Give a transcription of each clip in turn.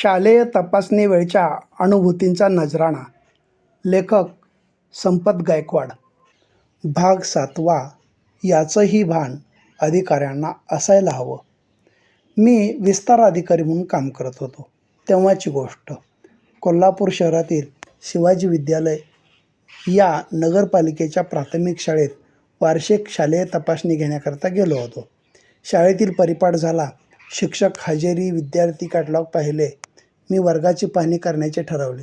शालेय तपासणी वेळच्या अनुभूतींचा नजराणा. लेखक संपत गायकवाड. भाग सातवा. याचंही भान अधिकाऱ्यांना असायला हवं. मी विस्तार अधिकारी म्हणून काम करत होतो. तेव्हाची गोष्ट. कोल्हापूर शहरातील शिवाजी विद्यालय या नगरपालिकेच्या प्राथमिक शाळेत वार्षिक शालेय तपासणी घेण्याकरता गेलो होतो. शाळेतील परिपाठ झाला. शिक्षक हजेरी विद्यार्थी कॅटलॉग पाहिले. मी वर्गाची पाहणी करण्याचे ठरवले.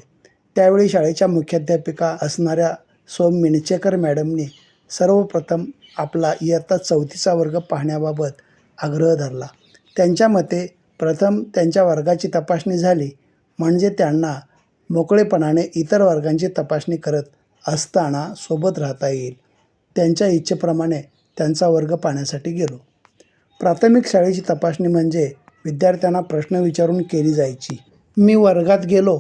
त्यावेळी शाळेच्या मुख्याध्यापिका असणाऱ्या सोम मिणचेकर मॅडमनी सर्वप्रथम आपला इयत्ता चौथीचा वर्ग पाहण्याबाबत आग्रह धरला. त्यांच्या मते प्रथम त्यांच्या वर्गाची तपासणी झाली म्हणजे त्यांना मोकळेपणाने इतर वर्गांची तपासणी करत असताना सोबत राहता येईल. त्यांच्या इच्छेप्रमाणे त्यांचा वर्ग पाहण्यासाठी गेलो. प्राथमिक शाळेची तपासणी म्हणजे विद्यार्थ्यांना प्रश्न विचारून केली जायची. मी वर्गात गेलो.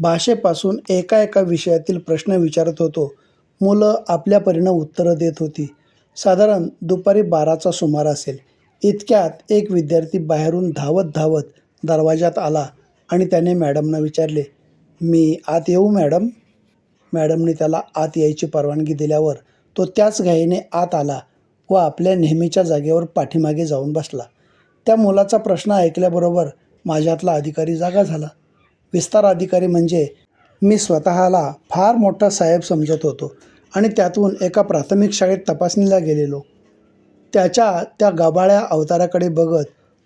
भाषेपासून एका एका विषयातील प्रश्न विचारत होतो. मुलं आपल्या परीनं उत्तरं देत होती. साधारण दुपारी बाराचा सुमार असेल. इतक्यात एक विद्यार्थी बाहेरून धावत धावत दरवाजात आला आणि त्याने मॅडमना विचारले मी आत येऊ मॅडम? मॅडमने त्याला आत यायची परवानगी दिल्यावर तो त्याच घाईने आत आला व आपल्या नेहमीच्या जागेवर पाठीमागे जाऊन बसला. त्या मुलाचा प्रश्न ऐकल्याबरोबर माझ्यातला अधिकारी जागा झाला. विस्तार अधिकारी म्हणजे मी स्वतःला फार मोठा साहेब समजत होतो आणि त्यातून एका प्राथमिक शाळेत तपासणीला गेलेलो. त्याच्या त्या गबाळ्या अवताराकडे बघत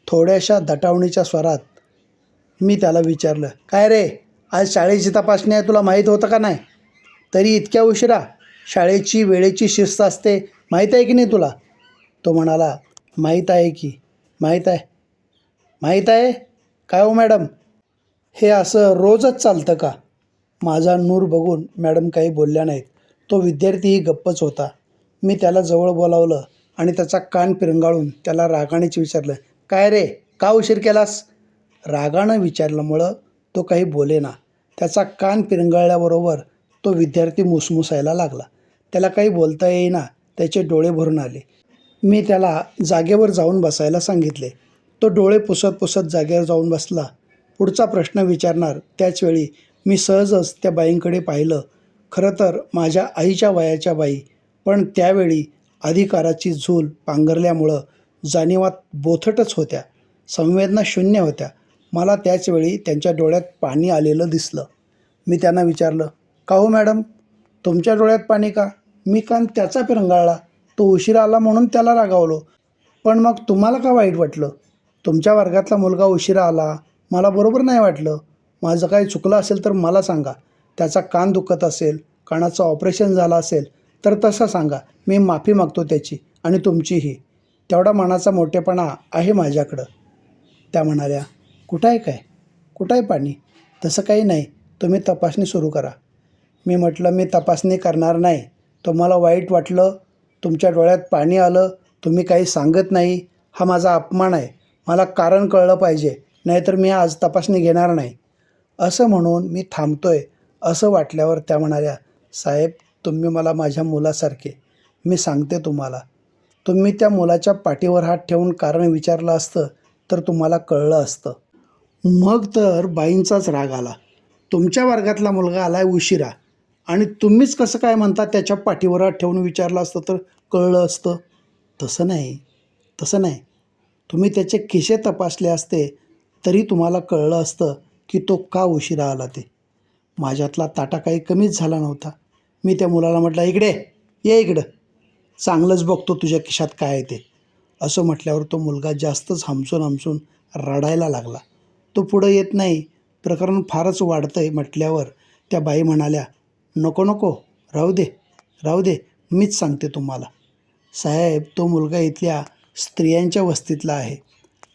थोड्याशा दटावणीच्या स्वरात मी त्याला विचारलं काय रे आज शाळेची तपासणी आहे तुला माहीत होतं का नाही? तरी इतक्या उशिरा शाळेची वेळेची शिस्त असते माहीत आहे की नाही तुला? तो म्हणाला माहीत आहे की माहीत आहे माहीत आहे. काय हो मॅडम? हे असं रोजच चालतं का? माझा नूर बघून मॅडम काही बोलल्या नाहीत. तो विद्यार्थीही गप्पच होता. मी त्याला जवळ बोलावलं आणि त्याचा कान पिरंगाळून त्याला रागानेच विचारलं काय रे? का उशीर केलास? रागानं विचारल्यामुळं तो काही बोलेना. त्याचा कान पिरंगाळल्याबरोबर तो विद्यार्थी मुसमुसायला लागला. त्याला काही बोलता येईना त्याचे डोळे भरून आले. मी त्याला जागेवर जाऊन बसायला सांगितले. तो डोळे पुसत पुसत जागेवर जाऊन बसला. पुढचा प्रश्न विचारणार त्याचवेळी मी सहजच त्या बाईंकडे पाहिलं. खरं तर माझ्या आईच्या वयाच्या बाई पण त्यावेळी अधिकाराची झूल पांघरल्यामुळं जाणीवात बोथटच होत्या. संवेदना शून्य होत्या. मला त्याचवेळी त्यांच्या डोळ्यात पाणी आलेलं दिसलं. मी त्यांना विचारलं का हो मॅडम? तुमच्या डोळ्यात पाणी का? मी कान त्याचा पिरंगाळला. तो उशीरा आला म्हणून त्याला रागावलो. पण मग तुम्हाला का वाईट वाटलं? तुमच्या वर्गातला मुलगा उशिरा आला मला बरोबर नाही वाटलं. माझं काही चुकलं असेल तर मला सांगा. त्याचा कान दुखत असेल कानाचं ऑपरेशन झालं असेल तर तसं सांगा. मी माफी मागतो त्याची आणि तुमचीही. तेवढा मनाचा मोठेपणा आहे माझ्याकडं. त्या म्हणाल्या कुठं आहे काय? कुठं आहे पाणी? तसं काही नाही. तुम्ही तपासणी सुरू करा. मी म्हटलं मी तपासणी करणार नाही. तुम्हाला वाईट वाटलं? तुमच्या डोळ्यात पाणी आलं? तुम्ही काही सांगत नाही? हा माझा अपमान आहे. मला कारण कळलं पाहिजे नाहीतर मी आज तपासणी घेणार नाही. असं म्हणून मी थांबतोय असं वाटल्यावर त्या म्हणाल्या साहेब तुम्ही मला माझ्या मुलासारखे मी सांगते तुम्हाला. तुम्ही त्या मुलाच्या पाठीवर हात ठेवून कारण विचारलं असतं तर तुम्हाला कळलं असतं. मग तर बाईंचाच राग आला. तुमच्या वर्गातला मुलगा आला आहे उशिरा. आणि तुम्हीच कसं काय म्हणता त्याच्या पाठीवर हात ठेवून विचारलं असतं तर कळलं असतं? तसं नाही तसं नाही. तुम्ही त्याचे खिसे तपासले असते तरी तुम्हाला कळलं असतं की तो का उशिरा आला ते. माझ्यातला ताटा काही कमीच झाला नव्हता. मी त्या मुलाला म्हटलं इकडे ये इकडं. चांगलंच बघतो तुझ्या खिशात काय आहे ते. असं म्हटल्यावर तो मुलगा जास्तच हमसून हमसून रडायला लागला. तो पुढं येत नाही. प्रकरण फारच वाढतं आहे म्हटल्यावर त्या बाई म्हणाल्या नको नको राहू दे राहू दे मीच सांगते तुम्हाला. साहेब तो मुलगा इथल्या स्त्रियांच्या वस्तीतला आहे.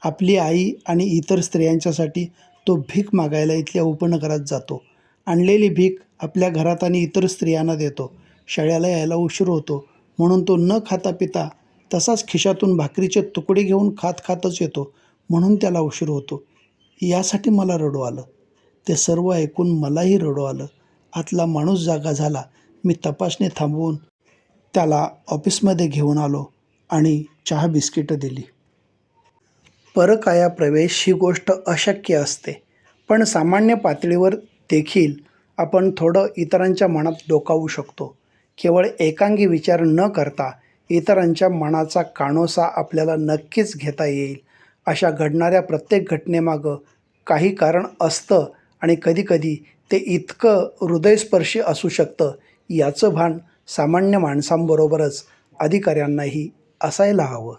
आपली आई आणि इतर स्त्रियांच्यासाठी तो भीक मागायला इथल्या उपनगरात जातो. आणलेली भीक आपल्या घरात आणि इतर स्त्रियांना देतो. शाळेला यायला उशीर होतो. म्हणून तो न खाता पिता तसाच खिशातून भाकरीचे तुकडे घेऊन खात खातच येतो. म्हणून त्याला उशीर होतो. यासाठी मला रडू आलं. ते सर्व ऐकून मलाही रडू आलं. आतला माणूस जागा झाला. मी तपासणी थांबवून त्याला ऑफिसमध्ये घेऊन आलो आणि चहा बिस्किटं दिली. परकाया प्रवेश ही गोष्ट अशक्य असते. पण सामान्य पातळीवर देखील आपण थोडं इतरांच्या मनात डोकावू शकतो. केवळ एकांगी विचार न करता इतरांच्या मनाचा काणोसा आपल्याला नक्कीच घेता येईल. अशा घडणाऱ्या प्रत्येक घटनेमागं काही कारण असतं आणि कधीकधी ते इतकं हृदयस्पर्शी असू शकतं याचं भान सामान्य माणसांबरोबरच अधिकाऱ्यांनाही असायला हवं.